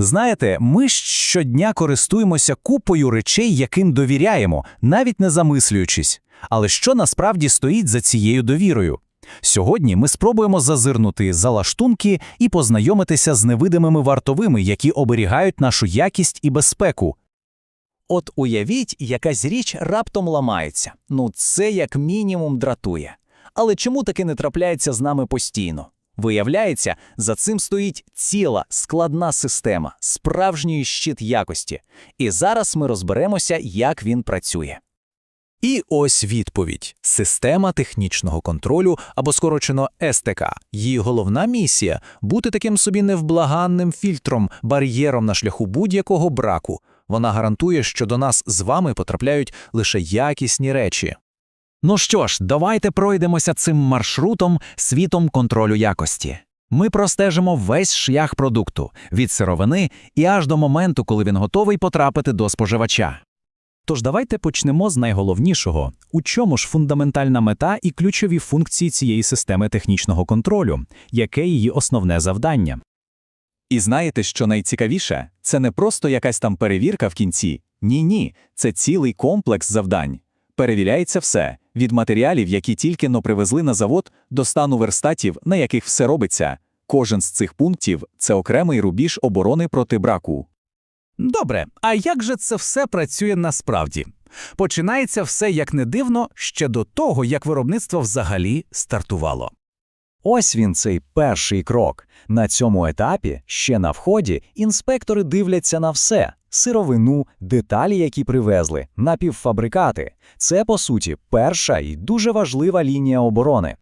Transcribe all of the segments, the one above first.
Знаєте, ми щодня користуємося купою речей, яким довіряємо, навіть не замислюючись. Але що насправді стоїть за цією довірою? Сьогодні ми спробуємо зазирнути за лаштунки і познайомитися з невидимими вартовими, які оберігають нашу якість і безпеку. От уявіть, якась річ раптом ламається. Ну, це як мінімум дратує. Але чому таке не трапляється з нами постійно? Виявляється, за цим стоїть ціла складна система, справжній щит якості. І зараз ми розберемося, як він працює. І ось відповідь: система технічного контролю або скорочено СТК. Її головна місія бути таким собі невблаганним фільтром, бар'єром на шляху будь-якого браку. Вона гарантує, що до нас з вами потрапляють лише якісні речі. Ну що ж, давайте пройдемося цим маршрутом світом контролю якості. Ми простежимо весь шлях продукту від сировини і аж до моменту, коли він готовий потрапити до споживача. Тож давайте почнемо з найголовнішого, у чому ж фундаментальна мета і ключові функції цієї системи технічного контролю, яке її основне завдання. І знаєте, що найцікавіше? Це не просто якась там перевірка в кінці. Ні, ні, це цілий комплекс завдань. Перевіряється все від матеріалів, які тільки но привезли на завод, до стану верстатів, на яких все робиться. Кожен з цих пунктів це окремий рубіж оборони проти браку. Добре, а як же це все працює насправді? Починається все як не дивно ще до того, як виробництво взагалі стартувало. Ось він цей перший крок. На цьому етапі, ще на вході, інспектори дивляться на все: сировину, деталі, які привезли, напівфабрикати. Це, по суті, перша і дуже важлива лінія оборони.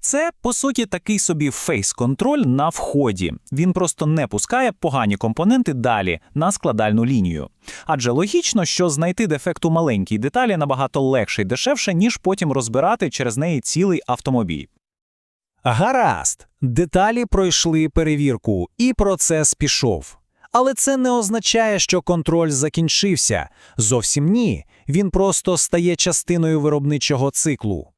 Це, по суті, такий собі фейс-контроль на вході. Він просто не пускає погані компоненти далі на складальну лінію. Адже логічно, що знайти дефект у маленькій деталі набагато легше і дешевше, ніж потім розбирати через неї цілий автомобіль. Гаразд, деталі пройшли перевірку, і процес пішов. Але це не означає, що контроль закінчився. Зовсім ні. Він просто стає частиною виробничого циклу.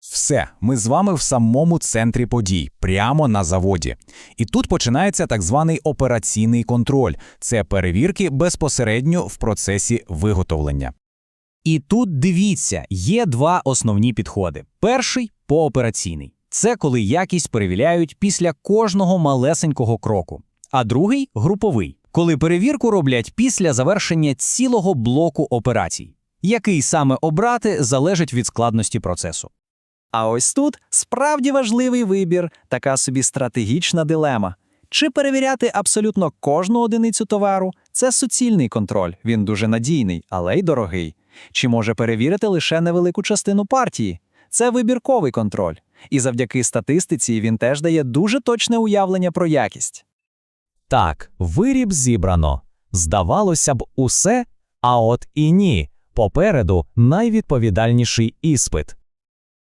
Все, ми з вами в самому центрі подій, прямо на заводі. І тут починається так званий операційний контроль це перевірки безпосередньо в процесі виготовлення. І тут дивіться, є два основні підходи: перший поопераційний. Це коли якість перевіряють після кожного малесенького кроку, а другий груповий, коли перевірку роблять після завершення цілого блоку операцій. Який саме обрати залежить від складності процесу. А ось тут справді важливий вибір, така собі стратегічна дилема. Чи перевіряти абсолютно кожну одиницю товару це суцільний контроль, він дуже надійний, але й дорогий. Чи може перевірити лише невелику частину партії? Це вибірковий контроль, і завдяки статистиці він теж дає дуже точне уявлення про якість. Так, виріб зібрано. Здавалося б, усе, а от і ні. Попереду найвідповідальніший іспит.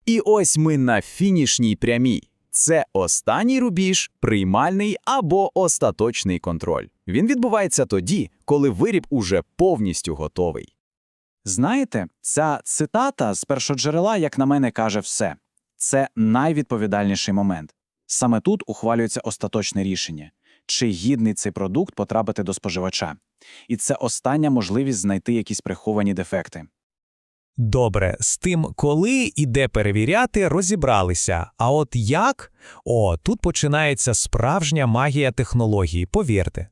І ось ми на фінішній прямій. Це останній рубіж, приймальний або остаточний контроль. Він відбувається тоді, коли виріб уже повністю готовий. Знаєте, ця цитата з першоджерела, як на мене, каже все. Це найвідповідальніший момент. Саме тут ухвалюється остаточне рішення, чи гідний цей продукт потрапити до споживача. І це остання можливість знайти якісь приховані дефекти. Добре, з тим, коли і де перевіряти, розібралися. А от як? О, тут починається справжня магія технології, повірте.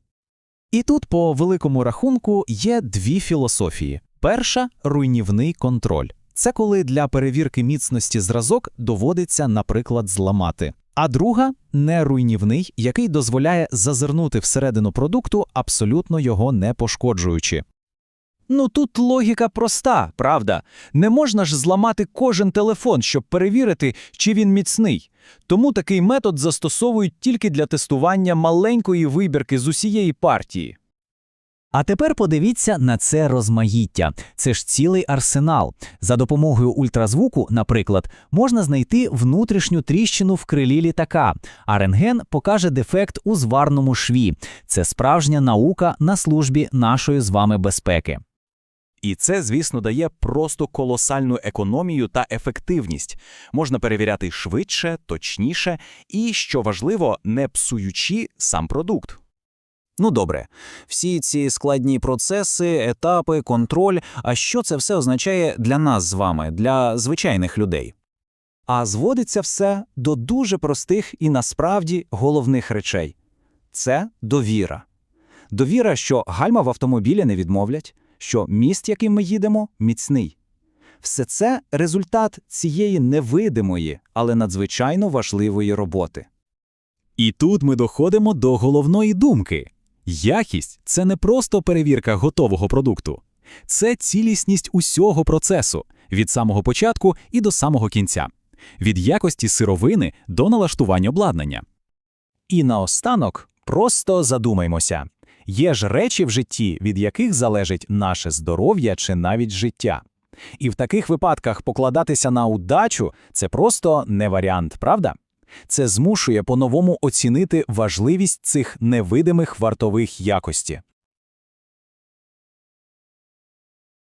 І тут, по великому рахунку, є дві філософії. Перша руйнівний контроль. Це коли для перевірки міцності зразок доводиться, наприклад, зламати. А друга неруйнівний, який дозволяє зазирнути всередину продукту, абсолютно його не пошкоджуючи. Ну тут логіка проста, правда. Не можна ж зламати кожен телефон, щоб перевірити, чи він міцний. Тому такий метод застосовують тільки для тестування маленької вибірки з усієї партії. А тепер подивіться на це розмаїття. Це ж цілий арсенал. За допомогою ультразвуку, наприклад, можна знайти внутрішню тріщину в крилі літака, а рентген покаже дефект у зварному шві. Це справжня наука на службі нашої з вами безпеки. І це, звісно, дає просто колосальну економію та ефективність. Можна перевіряти швидше, точніше і, що важливо, не псуючи сам продукт. Ну добре, всі ці складні процеси, етапи, контроль, а що це все означає для нас з вами, для звичайних людей? А зводиться все до дуже простих і насправді головних речей. Це довіра. Довіра, що гальма в автомобілі не відмовлять, що міст, яким ми їдемо, міцний. Все це результат цієї невидимої, але надзвичайно важливої роботи. І тут ми доходимо до головної думки. Якість – це не просто перевірка готового продукту. Це цілісність усього процесу, від самого початку і до самого кінця. Від якості сировини до налаштування обладнання. І наостанок просто задумаймося. Є ж речі в житті, від яких залежить наше здоров'я чи навіть життя. І в таких випадках покладатися на удачу – це просто не варіант, правда? Це змушує по-новому оцінити важливість цих невидимих вартових якості.